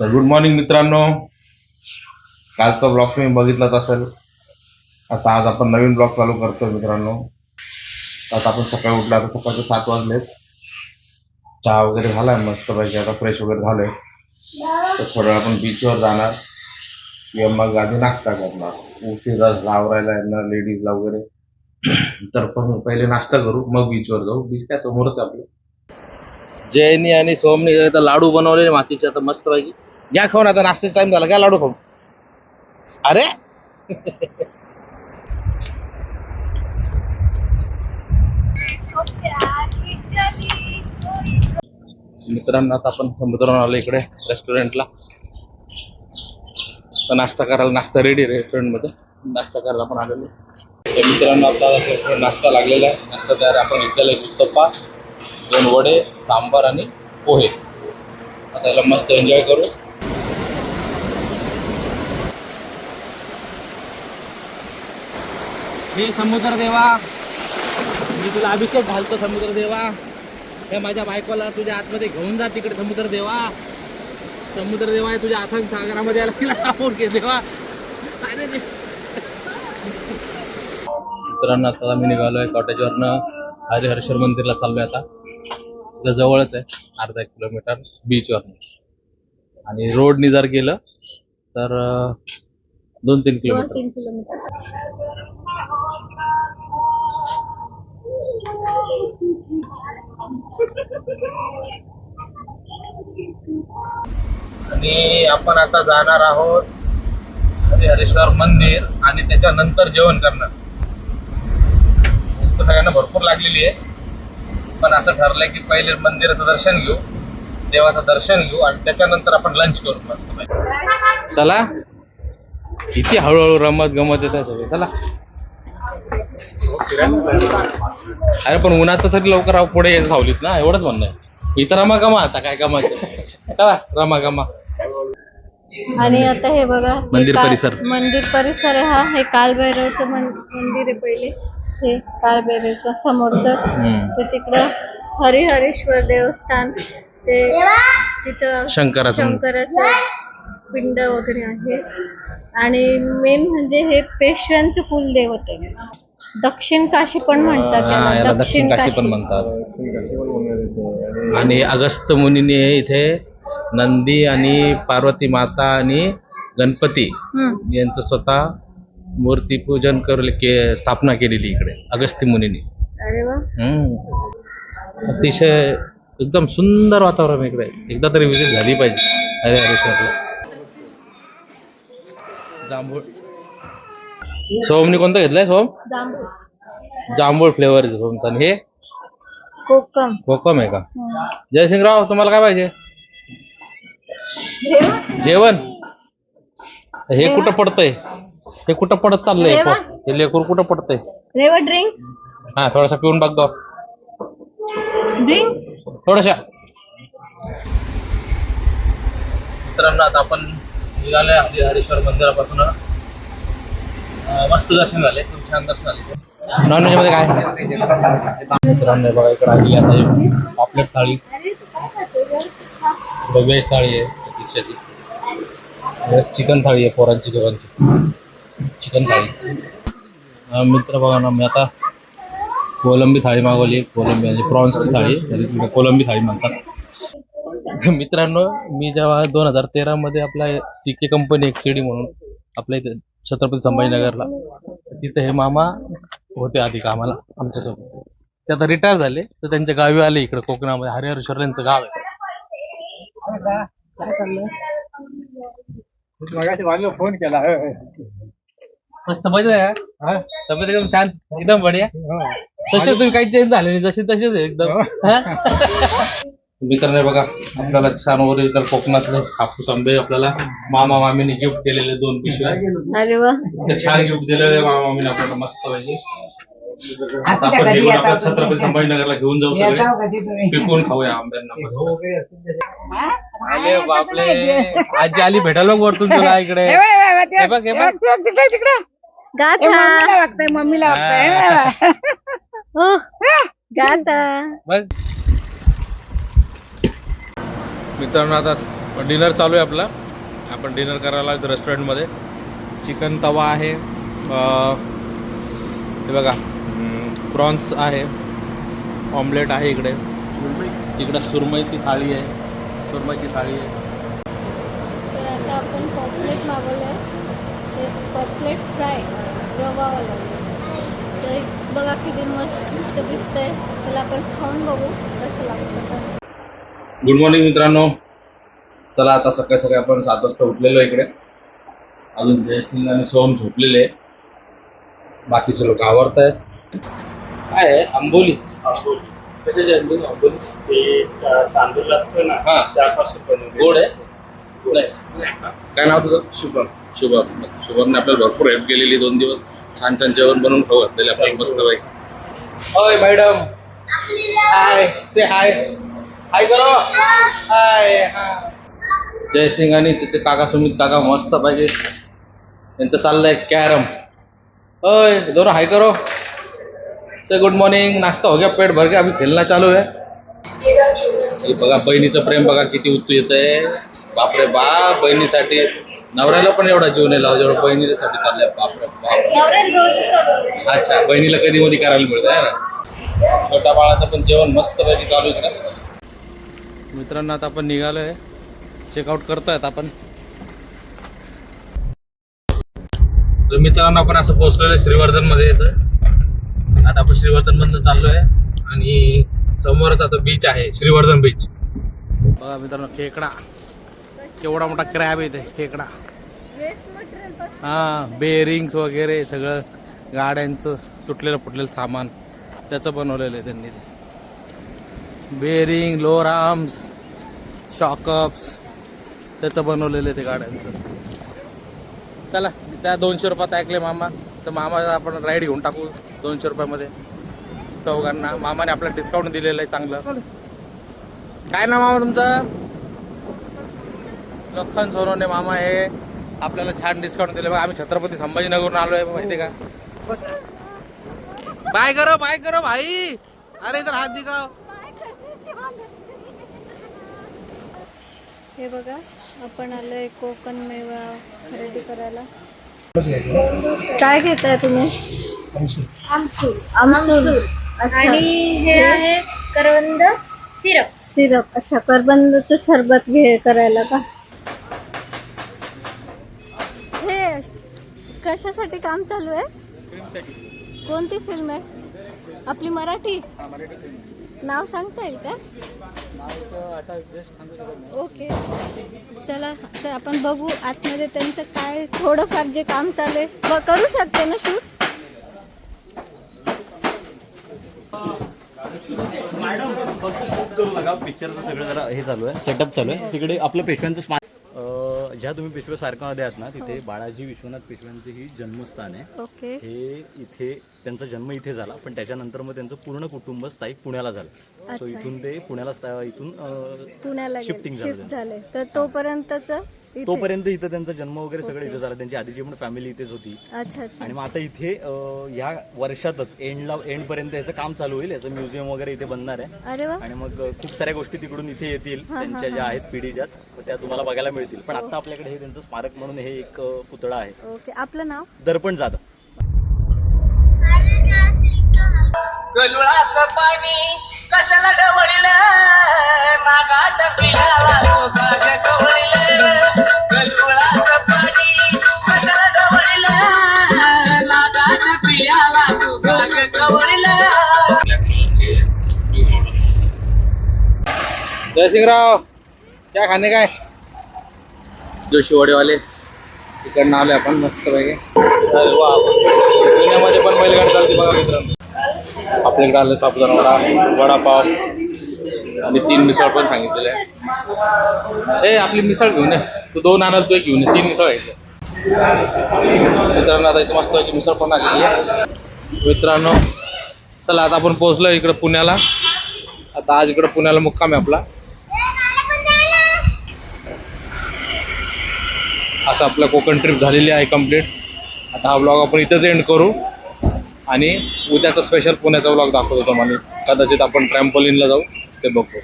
तर good morning मित्रांनो. कालचा ब्लॉग तुम्ही बघितलाच असेल. आता आज आपण नवीन ब्लॉग चालू करतोय मित्रांनो. आता आपण सकाळी उठला आता सकाळचे सात वाजलेत. चहा वगैरे झालाय मस्त पाहिजे आता फ्रेश वगैरे झाले तर थोड्या आपण बीचवर जाणार. किंवा मग आधी नाश्ता करणार. उशिरा लावरायला येणार लेडीजला वगैरे. तर पण पहिले नाश्ता करू मग बीचवर जाऊ. बीच काय समोरच आपलं. जयनी आणि सोमनी लाडू बनवले मातीचे आता मस्त पैकी. घ्या खाऊन आता नाश्त्याचा टाइम झाला घ्या लाडू खाऊन. अरे! मित्रांनो आता आपण समुद्रावर आलो इकडे रेस्टॉरंटला तर नाश्ता करायला नाश्ता रेडी रेस्टॉरंटमध्ये नाश्ता करायला आपण आलेलो. तर मित्रांनो आता नाश्ता लागलेला आहे. नाश्ता तयार आपण घेतलेला आहे उत्तप्पा दोन वडे सांबार आणि पोहे. आता याला मस्त एन्जॉय करू. हे समुद्र देवा मी तुला अभिषेक घालतो समुद्र देवा हे माझ्या बायकोला तुझ्या आतमध्ये घेऊन जा तिकडे समुद्र देवा समुद्र देवा हे तुझ्या अथांग सागरामध्ये याला तिला सापड घे देवा. अरे दे मित्रांनो आता मी निघालोय कॉटेजवरनं हरिहरेश्वर मंदिरला चाललोय आता. इथं जवळच आहे अर्धा एक किलोमीटर बीचवर आणि रोडनी जर गेलं तर दोन तीन किलोमीटर. तीन किलोमीटर. आणि आपण आता जाणार आहोत हरिहरेश्वर मंदिर आणि त्याच्यानंतर जेवण करणार. सगळ्यांना भरपूर लागलेली आहे. पण असं ठरलंय की पहिले मंदिराचं दर्शन घेऊ देवाचं दर्शन घेऊ आणि त्याच्यानंतर आपण लंच करू. मस्त चला. किती हळूहळू रमत गमत येत आहे सगळे. चला. अरे पण उन्हाचं तरी लवकर पुढे यायचं सावलीत ना? एवढंच म्हणणं आहे. इथं रमा गमा आता काय गमायचं चला रमा गमा. आणि आता हे बघा मंदिर परिसर. मंदिर परिसर आहे हा हे कालभैरवचं मंदिर आहे पहिले. हे कालभैरवचं समोरचं हम्म. ते तिकडं हरिहरेश्वर देवस्थान ते तिथं शंकराचं. शंकराचं पिंड वगैरे आहे आणि मेन म्हणजे हे पेशव्यांचं कुलदैवत आहे दक्षिण काशी पण म्हणतात हा, त्याला. याला दक्षिण काशी पण म्हणतात आणि अगस्त मुनीने इथे नंदी आणि पार्वती माता आणि गणपती हम्म. यांचं स्वतः मूर्ती पूजन कर के स्थापना केलेली इकडे अगस्ती मुनीने. अरे वा. हम्म. अतिशय एकदम सुंदर वातावरण आहे इकडे. एकदा तरी विजिट झाली पाहिजे. अरे हरेश्वरला जांभूळ. सोमनी कोणतं घेतलंय सोम? जांभूळ. जांभूळ फ्लेवर सोमचा. आणि हे? कोकम. कोकम आहे का? हम्म. जयसिंगराव तुम्हाला काय पाहिजे? जेवण? हे कुठं पडतंय? हे कुठं पडत चाललंय? हे लेकूर कुठं पडतंय? रेवा ड्रिंक हा थोडासा पिऊन बघ गं. ड्रिंक थोडाशा मित्रांनो आता आपण निघालोय हरी हरेश्वर मंदिरापासून. अं, मस्त दर्शन झाले खूप छान दर्शन झाले नॉनव्हेजमध्ये काय? मित्रांनो बघा इकडे आलेली आता पॉपलेट थाळी. व्हेज थाळी आहे प्रतीक्षाची. चिकन थाळी आहे पोरांची दोघांची. चिकन थाळी. मित्र बघा ना मी आता कोलंबी थाळी मागवली. कोलंबी म्हणजे प्रॉन्सची थाळी. कोलंबी थाळी म्हणतात मित्रांनो मी जेव्हा दोन हजार तेरा मध्ये आपला सी के कंपनी एक्सीडी म्हणून आपल्या इथे छत्रपती संभाजीनगरला तिथे हे मामा होते आधी कामाला आमच्यासोबत. ते आता रिटायर झाले. तर त्यांच्या गावी आले इकडे कोकणामध्ये. हरिहरेश्वर यांचं गाव आहे. काय फोन केला. मस्त मजा आहे हा? तब्येत एकदम छान एकदम बढिया. तसे तुम्ही काही चेंज झाले नाही जसे तसेच आहे एकदम हा? मित्रांनो बघा आपल्याला छान ओरिजिनल कोकणातले हापूस आंबे आपल्याला मामा मामीने गिफ्ट केलेले दोन पिशव्या अरे वा. छान गिफ्ट दिलेले मामा मामीने आपल्याला मस्त पाहिजे आता आपण घेऊन आपल्या छत्रपती संभाजीनगरला घेऊन जाऊ सगळे. पिकवून खाऊया आंब्यांना मस्त. अरे बापले. आजी आली भेटायला बघ वरतून तुला इकडे. हे बघ हे बघ गाथा मम्मीला हा. हो. गाथा बघ मित्रांनो आता डिनर चालू आहे आपला. आपण डिनर करायला आलो रेस्टॉरंटमध्ये. चिकन तवा आहे. अं, हे बघा प्रॉन्स आहे. ऑमलेट आहे इकडे. इकडं सुरमईची थाळी आहे. सुरमईची थाळी आहे तर आता आपण पॉपलेट मागवलं पॉपलेट फ्राय रवावाला. तर बघा किती मस्त दिसतंय. त्याला आपण खाऊन बघू कसं लागतं. गुड मॉर्निंग मित्रांनो. चला आता सकाळी सकाळी आपण सात वाजता उठलेलो इकडे. अजून जयसिंग आणि सोहम झोपलेले. बाकीचे लोक आवडत आहेत काय आहे? आंबोली. कशाची आंबोली आंबोली. ते तांदूळ असतो ना हा. त्यापासून बनवले गोड आहे. नाही. काय नाव तुझं? शुभम. शुभम शुभमने आपल्याला भरपूर हेल्प केलेली दोन दिवस. छान छान जेवण बनवून खाऊ घातलेले आपल्याला मस्त पैकी. ओय मॅडम हाय से हाय हाय करो हाय जयसिंग आणि तिथे काका सुमित काका मस्त पाहिजे त्यांचं चाललंय कॅरम. ओय दोनों हाय करो. से गुड मॉर्निंग नाश्ता हो गया पेट भर गया. अभी खेलना चालू है. हे बघा बहिणीचं प्रेम बघा किती उत्तू येत आहे. बापरे बाप बहिणीसाठी नवऱ्याला पण एवढा जीव नाही लावा जेवढा बहिणीसाठी चाललंय बापरे बाप अच्छा बहिणीला कधी मध्ये करायला मिळत आहे ना? छोट्या बाळाचं पण जेवण मस्त पैकी चालू इकडे. मित्रांनो आता आपण निघालोय. चेकआउट करतोय आपण. तर मित्रांनो आपण असं पोहोचलेलो श्रीवर्धनमध्ये येतं आता आपण श्रीवर्धन मधनं चाललोय आणि समोरच आता बीच आहे श्रीवर्धन बीच बघा मित्रांनो खेकडा. केवढा मोठा क्रॅब येते खेकडा. हा बेरिंग्स वगैरे सगळं गाड्यांचं तुटलेलं फुटलेलं सामान त्याचं बनवलेलं आहे त्यांनी ते. बेरिंग लोअर आर्म्स शॉकअप्स त्याचं बनवलेलं आहे ते गाड्यांचं. चला त्या दोनशे रुपयात ऐकले मामा. तर मामाला आपण राईड घेऊन टाकू दोनशे रुपयामध्ये. चौघांना. मामाने आपल्याला डिस्काउंट दिलेलं आहे चांगलं. काय ना मामा तुमचं? लखन सोनवणे मामा हे आपल्याला छान डिस्काउंट दिले. बघा आम्ही छत्रपती संभाजीनगरवरून आलो आहे माहिती का? बाय करो बाय करो भाई. अरे इधर हात दिखाओ. हे बघा आपण आलोय कोकण मेवा खरेदी करायला. काय घेताय तुम्ही? आमसूल. आमसूल. आणि हे? आहे करवंद सिरप. सिरप. अच्छा करवंदचं सरबत घे करायला का? हे कशासाठी काम चालू आहे? कोणती फिल्म आहे? आपली मराठी? नाव सांगता येईल का? ओके चला तर आपण बघू आतमध्ये त्यांचं काय थोडंफार जे काम चालू आहे. करू शकते ना शूट फक्त शूट करू नका. पिक्चरचं सगळं जरा हे चालू आहे. सेटअप चालू आहे. तिकडे आपलं पेशव्यांचं ज्या तुम्ही पेशवे सारखामध्ये आहात ना तिथे बाळाजी विश्वनाथ पेशव्यांचे ही जन्मस्थान आहे. ओके. हे इथे त्यांचा जन्म इथे झाला पण त्याच्यानंतर मग त्यांचं पूर्ण कुटुंब स्थायिक पुण्याला झालं. सो. इथून ते पुण्याला स्था- इथून अं, पुण्याला Shifting झालं शिफ्ट झाले. तर तोपर्यंतच इथे. तोपर्यंत इथं त्यांचा जन्म वगैरे सगळं इथे झालं. त्यांची आधीची पण फॅमिली इथेच होती. अच्छा अच्छा. आणि मग आता इथे अं, या वर्षातच एंडला एंड पर्यंत याचं काम चालू होईल. याचं म्युझियम वगैरे इथे बनणार आहे. अरे वा. आणि मग अ, खूप साऱ्या गोष्टी तिकडून इथे येतील. हा, त्यांच्या ज्या आहेत पिढीच्या त्या तुम्हाला बघायला मिळतील. पण आता आपल्याकडे हे त्यांचं स्मारक म्हणून हे एक अ, पुतळा आहे. ओके. आपलं नाव? दर्पण जात गलुळाचं पाणी कशाला डवळील? नागाच्या पिलाला तो गाग कवळील. गलुळाचं पाणी कशाला डवळील? नागाच्या पिलाला तो गाग कवळील. जयसिंगराव क्या खाणे काय जोशीवाडीवाले तिकडनं आले आपण मस्त पैकी. अरे वा पुण्यामध्ये पण बैलगाडी चालते बघा मित्रांनो. आपल्याकडे आलं साबुदाणा वडापाव आणि तीन मिसळ पण सांगितलेले आहे. ए आपली मिसळ घेऊन ये. तू दोन आणाल तू एक घेऊन ये. तीन मिसळ घ्यायचं मित्रांनो आता इथे मस्त मिसळ पण आलेली आहे. मित्रांनो चला आता आपण पोहोचलो इकडे पुण्याला. आता आज इकडे पुण्याला मुक्काम आहे आपला. असं आपलं कोकण ट्रिप झालेली आहे कंप्लीट आता हा ब्लॉग आपण इथंच एंड करू. आणि उद्याचा स्पेशल पुण्याचा व्लॉग दाखवतो तुम्हाला. कदाचित आपण ट्रॅम्पोलिनला जाऊ ते बघू.